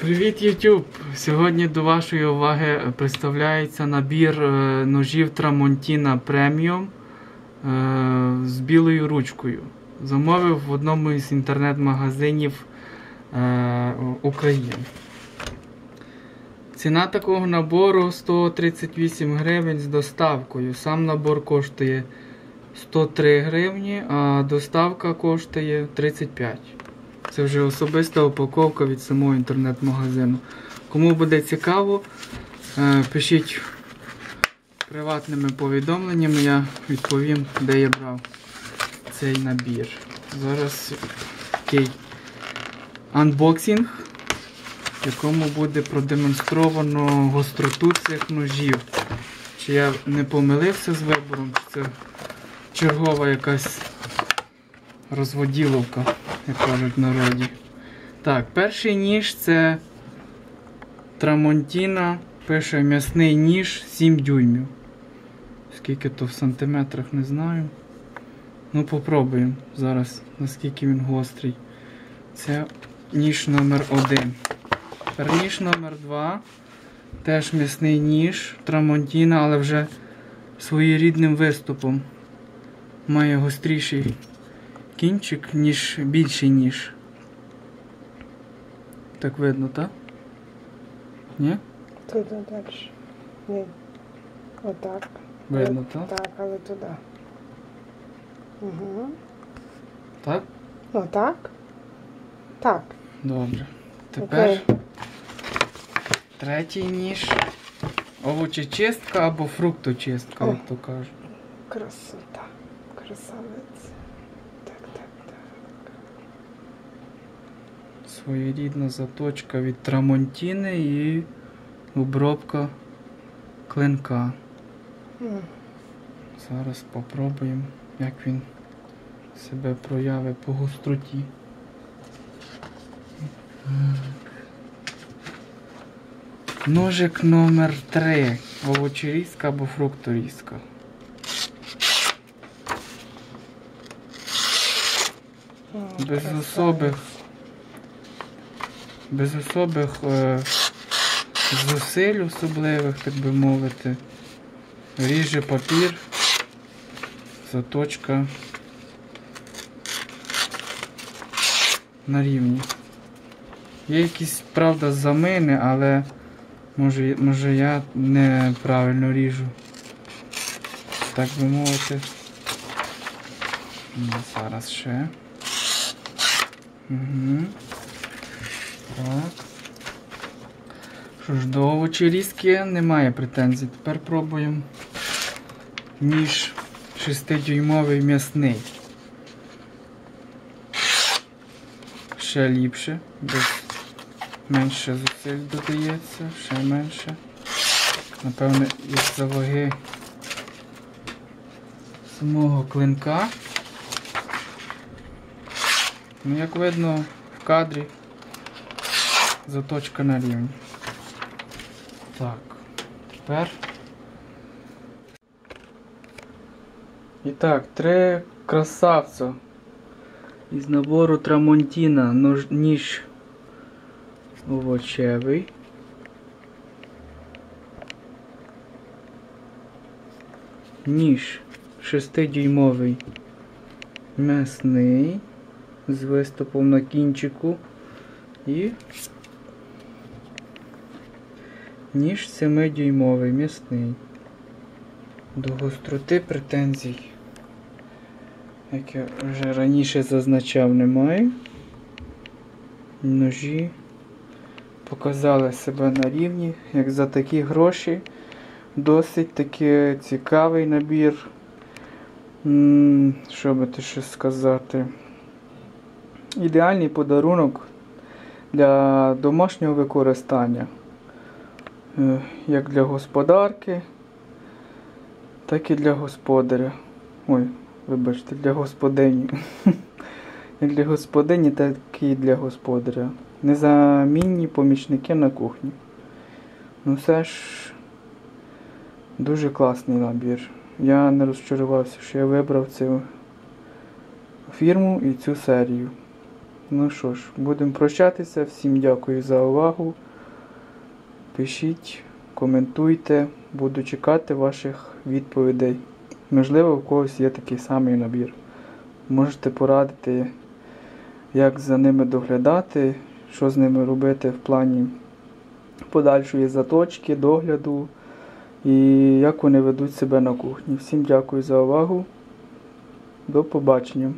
Привіт, YouTube! Сьогодні до вашої уваги представляється набір е, ножів Tramontina Premium е, з білою ручкою. Замовив в одному із інтернет-магазинів е, України. Ціна такого набору 138 гривень з доставкою. Сам набор коштує 103 гривні, а доставка коштує 35. Це вже особиста упаковка від самого інтернет-магазину. Кому буде цікаво, е, пишіть приватними повідомленнями, я відповім, де я брав цей набір. Зараз такий анбоксинг, в якому буде продемонстровано гостроту цих ножів. Чи я не помилився з вибором, чи це чергова якась розводіловка, як кажуть в народі. Так, перший ніж це Трамонтіна, пише м'ясний ніж 7 дюймів. Скільки то в сантиметрах не знаю. Ну, попробуємо зараз, наскільки він гострий. Це ніж номер 1 Тепер ніж номер 2 Теж м'ясний ніж Трамонтіна, але вже своєрідним виступом. Має гостріший кінчик, ніж більший ніж. Так видно, так? Ні? Туди далі. Ні. Отак. Видно, так? Так, але туди. Угу. Так? Ну так. Так. Добре. Тепер Окей. третій ніж. Овочечистка або фрукточистка, як то кажуть. Красота. Красавець. Так, так, так. Своєрідна заточка від трамонтіни і обробка клинка. Зараз попробуємо, як він себе проявить по гостроті. Ножик номер 3 Овочерізка або фрукторізка. Без особих, без особих е, зусиль особливих, так би мовити. Ріже папір, заточка на рівні. Є якісь, правда, замини, але може, може я неправильно ріжу. Так би мовити. Зараз ще. Угу. Так. Що ж, до овочерізки немає претензій. Тепер пробуємо ніж 6-дюймовий м'ясний. Ще ліпше, без менше зусиль додається, ще менше. Напевне, із-за ваги самого клинка. Ну, як видно в кадрі, заточка на рівні. Так, тепер. І так, три красавця із набору Трамонтіна, нож, ніж овочевий. Ніж 6-дюймовий м'ясний з виступом на кінчику і ніж 7-дюймовий м'ясний. До гостроти претензій, як я вже раніше зазначав, немає. Ножі показали себе на рівні, як за такі гроші. Досить таки цікавий набір. Що би ти ще сказати? Ідеальний подарунок для домашнього використання. Е, Як для господарки, так і для господаря. Ой, вибачте, для господині. Як для господині, так і для господаря. Незамінні помічники на кухні. Ну все ж дуже класний набір. Я не розчарувався, що я вибрав цю фірму і цю серію. Ну що ж, будемо прощатися. Всім дякую за увагу. Пишіть, коментуйте, буду чекати ваших відповідей. Можливо, у когось є такий самий набір. Можете порадити, як за ними доглядати, що з ними робити в плані подальшої заточки, догляду і як вони ведуть себе на кухні. Всім дякую за увагу. До побачення.